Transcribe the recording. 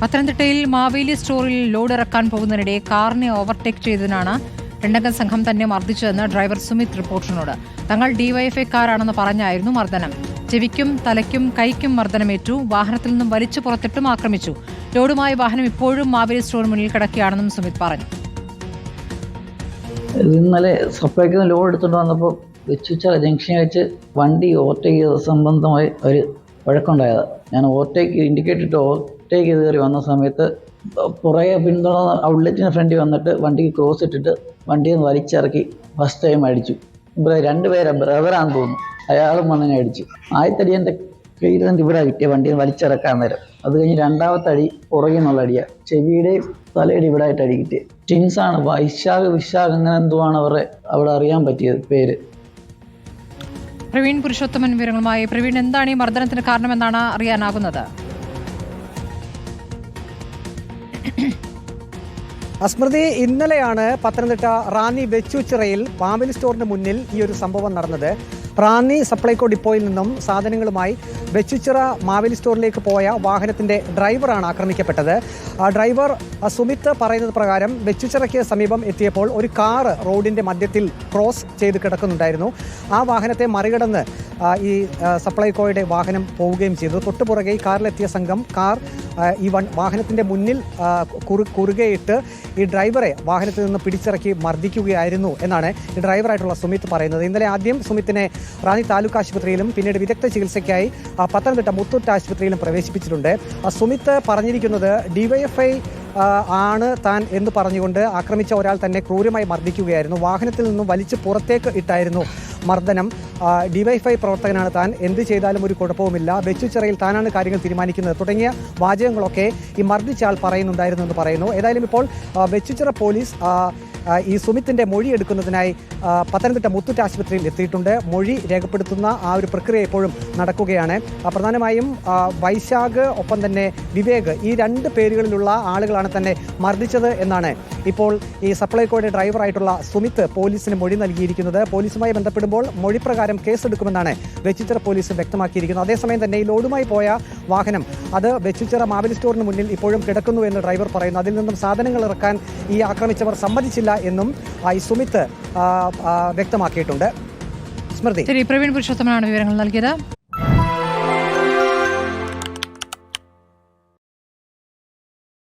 പത്തനംതിട്ടയിൽ മാവേലി സ്റ്റോറിൽ ലോഡ് ഇറക്കാൻ പോകുന്നതിനിടെ കാറിനെ ഓവർടേക്ക് ചെയ്തതിനാണ് രണ്ടംഗ സംഘം തന്നെ മർദ്ദിച്ചതെന്ന് ഡ്രൈവർ സുമിത് റിപ്പോർട്ടറിനോട് തങ്ങൾ ഡിവൈഎഫ്ഐക്കാരാണെന്ന് പറഞ്ഞായിരുന്നു മർദ്ദനം. ചെവിക്കും തലയ്ക്കും കൈക്കും മർദ്ദനമേറ്റു വാഹനത്തിൽ നിന്നും വലിച്ചു പുറത്തിട്ടും ആക്രമിച്ചു. ലോഡുമായ വാഹനം ഇപ്പോഴും മാവേലി സ്റ്റോറിന് മുന്നിൽ കിടക്കുകയാണെന്നും സുമിത് പറഞ്ഞു. ഇന്നലെ സപ്ലൈക്ക് ലോഡ് എടുത്തുകൊണ്ട് വന്നപ്പോൾ വെച്ചുച്ച ജംഗ്ഷനിൽ വെച്ച് വണ്ടി ഓവർടേക്ക് ചെയ്ത സംബന്ധമായി ഒരു വഴക്കുണ്ടായത്. ഞാൻ ഓവർടേക്ക് ഇൻഡിക്കേറ്റ് ഇട്ട് ഓവർടേക്ക് ചെയ്ത് കയറി വന്ന സമയത്ത് പുറകെ പിന്തുടർന്ന് ഔട്ട്ലെറ്റിന് ഫ്രണ്ടിൽ വന്നിട്ട് വണ്ടിക്ക് ക്രോസ് ഇട്ടിട്ട് വണ്ടിയിൽ നിന്ന് വലിച്ചിറക്കി ഫസ്റ്റ് ടൈം അടിച്ചു. ഇവിടെ രണ്ടുപേരെ ബ്രദറാന്ന് തോന്നുന്നു. അയാളും വന്നിനെ അടിച്ചു. ആദ്യത്തടി എന്റെ കയ്യിൽ നിന്ന് ഇവിടെ കിട്ടിയ വണ്ടിയിൽ നിന്ന് വലിച്ചിറക്കാൻ നേരം. അത് കഴിഞ്ഞ് രണ്ടാമത്തെ അടി പുറകിൽ നിന്നുള്ള അടിയാണ് ചെവിയുടെയും തലയുടെ ഇവിടെ ആയിട്ട് അടി കിട്ടിയത് ടിൻസാണ് വൈശാഖ് വിശാഖ് അങ്ങനെ എന്തോ ആണ് അവരുടെ അവിടെ അറിയാൻ പറ്റിയത് പേര്. പ്രവീൺ പുരുഷോത്തമൻ വിവരങ്ങളുമായി. പ്രവീൺ എന്താണ് ഈ മർദ്ദനത്തിന് കാരണമെന്നാണ് അറിയാനാകുന്നത്? അസ്മൃതി ഇന്നലെയാണ് പത്തനംതിട്ട റാന്നി വെച്ചുച്ചിറയിൽ പാമ്പിൽ സ്റ്റോറിന് മുന്നിൽ ഈ ഒരു സംഭവം നടന്നത്. റാന്നി സപ്ലൈകോ ഡിപ്പോയിൽ നിന്നും സാധനങ്ങളുമായി വെച്ചുച്ചിറ മാവേലി സ്റ്റോറിലേക്ക് പോയ വാഹനത്തിന്റെ ഡ്രൈവറാണ് ആക്രമിക്കപ്പെട്ടത്. ഡ്രൈവർ സുമിത് പറയുന്നത് പ്രകാരം വെച്ചുച്ചിറയ്ക്ക് സമീപം എത്തിയപ്പോൾ ഒരു കാറ് റോഡിന്റെ മധ്യത്തിൽ ക്രോസ് ചെയ്ത് കിടക്കുന്നുണ്ടായിരുന്നു. ആ വാഹനത്തെ മറികടന്ന് ഈ സപ്ലൈകോയുടെ വാഹനം പോവുകയും ചെയ്തു. തൊട്ടുപുറകെ ഈ കാറിലെത്തിയ സംഘം കാർ ഈ വൺ വാഹനത്തിന്റെ മുന്നിൽ കുറു കുറുകെയിട്ട് ഈ ഡ്രൈവറെ വാഹനത്തിൽ നിന്ന് പിടിച്ചിറക്കി മർദ്ദിക്കുകയായിരുന്നു എന്നാണ് ഈ ഡ്രൈവറായിട്ടുള്ള സുമിത് പറയുന്നത്. ഇന്നലെ ആദ്യം സുമിത്തിനെ റാന്നി താലൂക്ക് ആശുപത്രിയിലും പിന്നീട് വിദഗ്ധ ചികിത്സയ്ക്കായി പത്തനംതിട്ട മുത്തൂറ്റ് ആശുപത്രിയിലും പ്രവേശിപ്പിച്ചിട്ടുണ്ട്. സുമിത്ത് പറഞ്ഞിരിക്കുന്നത് ഡിവൈഎഫ്ഐ ആണ് താൻ എന്ന് പറഞ്ഞുകൊണ്ട് ആക്രമിച്ച ഒരാൾ തന്നെ ക്രൂരമായി മർദ്ദിക്കുകയായിരുന്നു. വാഹനത്തിൽ നിന്നും വലിച്ചു പുറത്തേക്ക് ഇട്ടായിരുന്നു മർദ്ദനം. ഡിവൈഫൈ പ്രവർത്തകനാണ് താൻ. എന്ത് ചെയ്താലും ഒരു കുഴപ്പവുമില്ല. വെച്ചുച്ചിറയിൽ താനാണ് കാര്യങ്ങൾ തീരുമാനിക്കുന്നത്. തുടങ്ങിയ വാചകങ്ങളൊക്കെ ഈ മർദ്ദിച്ച ആൾ പറയുന്നുണ്ടായിരുന്നു എന്ന് പറയുന്നു. ഏതായാലും ഇപ്പോൾ ആ, വെച്ചുച്ചിറ പോലീസ് ഈ സുമിത്തിന്റെ മൊഴി എടുക്കുന്നതിനായി പത്തനംതിട്ട മുത്തൂറ്റ് ആശുപത്രിയിൽ എത്തിയിട്ടുണ്ട്. മൊഴി രേഖപ്പെടുത്തുന്ന ആ ഒരു പ്രക്രിയ ഇപ്പോഴും നടക്കുകയാണ്. പ്രധാനമായും വൈശാഖ് ഒപ്പം തന്നെ വിവേക് ഈ രണ്ട് പേരുകളിലുള്ള ആളുകളാണ് തന്നെ മർദ്ദിച്ചത് എന്നാണ് ഇപ്പോൾ ഈ സപ്ലൈകോയുടെ ഡ്രൈവറായിട്ടുള്ള സുമിത്ത് പോലീസിന് മൊഴി നൽകിയിരിക്കുന്നത്. പോലീസുമായി ബന്ധപ്പെടുമ്പോൾ മൊഴിപ്രകാരം കേസെടുക്കുമെന്നാണ് വെച്ചിച്ചിറ പോലീസ് വ്യക്തമാക്കിയിരിക്കുന്നത്. അതേസമയം തന്നെ ഈ ലോഡുമായി പോയ വാഹനം അത് വെച്ചിച്ചിറ മാവലി സ്റ്റോറിന് മുന്നിൽ ഇപ്പോഴും കിടക്കുന്നു എന്ന് ഡ്രൈവർ പറയുന്നു. അതിൽ നിന്നും സാധനങ്ങൾ ഇറക്കാൻ ഈ ആക്രമിച്ചവർ സമ്മതിച്ചില്ല എന്നും ഐ സുമിത്ത് വ്യക്തമാക്കിയിട്ടുണ്ട്. സ്മൃതി. ശരി പ്രവീൺ പുരുഷോത്തമനാണ് വിവരങ്ങൾ നൽകിയത്.